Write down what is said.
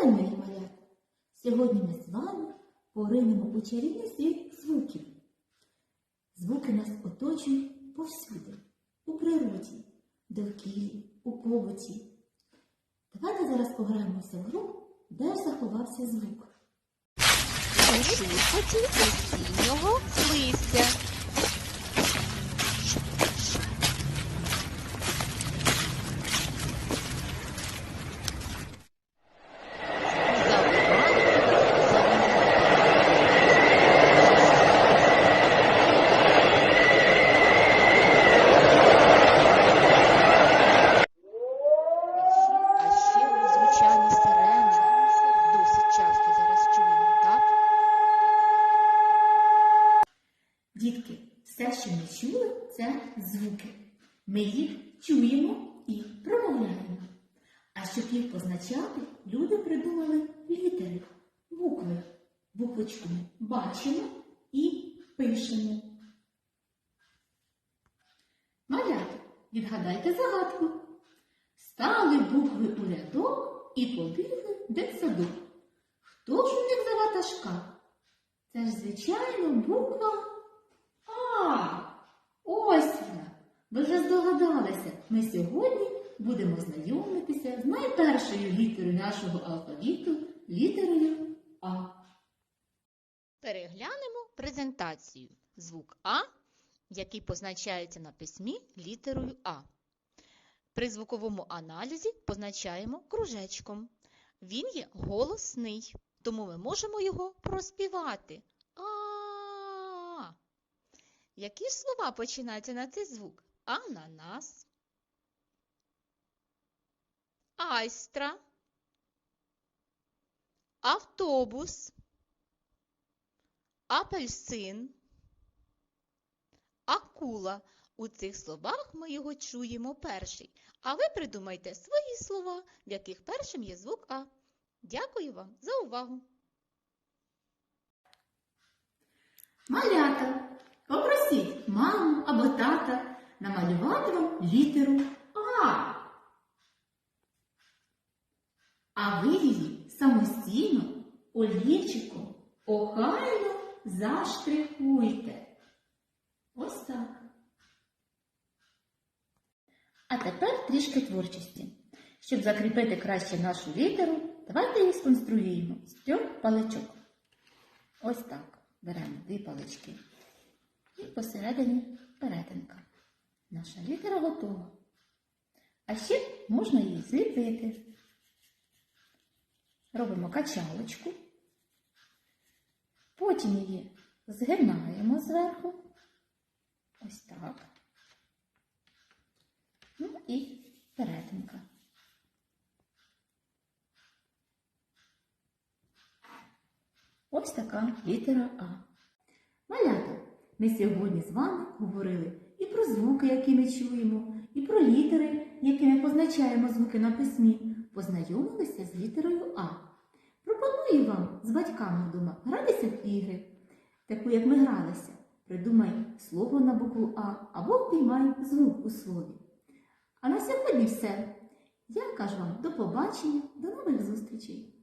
день, мої малята! Сьогодні ми з вами поринемо у чарівний світ звуків. Звуки нас оточують повсюди, у природі, довкіллі, у побуті. Давайте зараз пограємося в гру, де ж заховався звук. шурхоті осіннього листя. А ще у звучанні сирени досить часто зараз чуємо, так? Дітки, все, що ми чули, це звуки. Ми їх чуємо і промовляємо. А щоб їх позначати, люди придумали літери, букви. Буквочку бачимо і пишемо. Малята, відгадайте загадку. Стали букви у рядок і побігли дитсадок. Хто ж у них за ватажка? Це ж, звичайно, буква А. Ви вже здогадалися, ми сьогодні будемо знайомитися з найпершою літерою нашого алфавіту літерою А. Переглянемо презентацію. Звук А, який позначається на письмі літерою А. При звуковому аналізі позначаємо кружечком. Він є голосний, тому ми можемо його проспівати. А. Які ж слова починаються на цей звук? Ананас, айстра, автобус, апельсин, акула. У цих словах ми його чуємо перший. А ви придумайте свої слова, в яких першим є звук А. Дякую вам за увагу! Малята, попросіть маму або тата намалювати вам літеру А. А ви її самостійно олівчиком охайно заштрихуйте. Ось так. А тепер трішки творчості. Щоб закріпити краще нашу літеру, давайте її сконструюємо з трьох паличок. Ось так. Беремо дві палички. І посередині перетинка. Наша літера готова. А ще можна її зліпити. Робимо качалочку. Потім її згинаємо зверху. Ось так. Ну і перетинка. Ось така літера А. Малята, ми сьогодні з вами говорили і про звуки, які ми чуємо, і про літери, якими позначаємо звуки на письмі. Познайомилися з літерою А. Пропоную вам з батьками вдома гратися в ігри, таку, як ми гралися. Придумай слово на букву А або впіймай звук у слові. А на сьогодні все. Я кажу вам до побачення, до нових зустрічей!